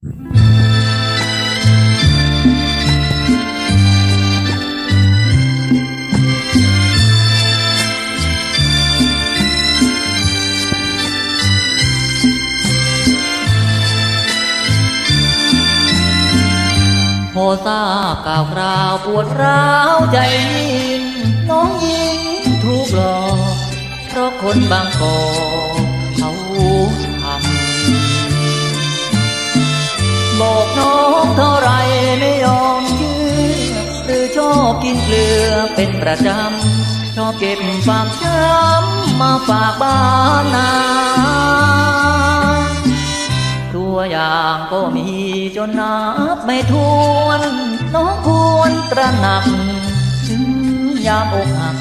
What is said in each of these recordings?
พอทราบข่าวคราวปวดร้าวใจยิ่งน้องยิงถูกหลอกเพราะคนบางกอกเขา ไม่ยอมเชื่อหรือชอบกินเกลือเป็นประจำ ชอบเก็บความช้ำมาฝากบ้านนาตัวอย่างก็มีจนนับไม่ถ้วนน้องควรตระหนัก ถึงยามอกหัก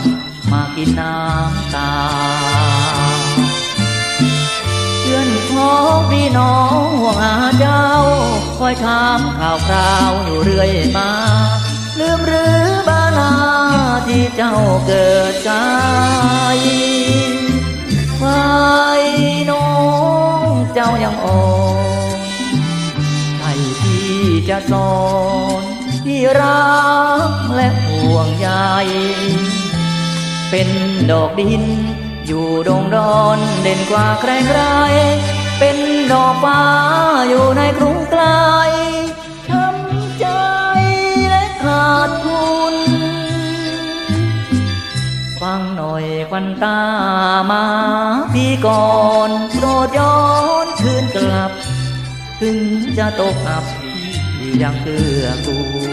มากินน้ำตา อยถามข่าวคราวอยู่เรื่อยมา ลืมหรือบานาที่เจ้าเกิดใจไว้น้องเจ้ายังอ่อนใครที่จะสอนที่รักและห่วงใยเป็นดอกดิน อยู่ดงดอนเด่นกว่าใครใครๆเป็นดอกฟ้าอยู่ในกรุ วันตามาพี่ก่อนโปรดย้อนคืนกลับ ถึงจะตกอับพี่ยังเกือกูล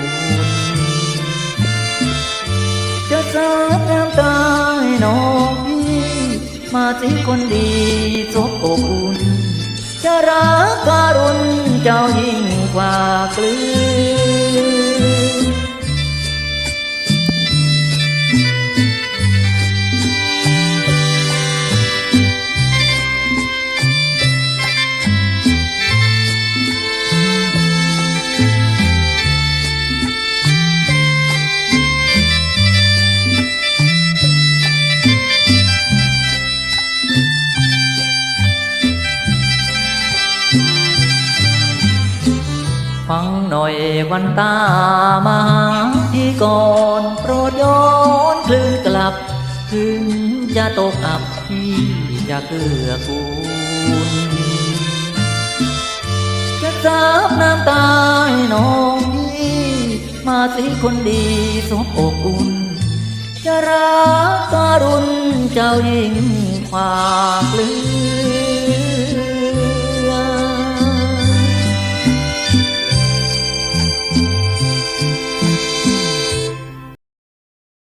จะสาดน้ำตาให้น้องพี่ มาสิคนดีสบ หน่อยวันตามาที่ก่อนโปรดย้อนคลื่นกลับ ถึงจะตกอับที่จะเกือกูลจะสาบน้ำตาให้น้องพี่มาสิคนดีสมอบอุ่น จะรักการุณเจ้ายิ่งความลือ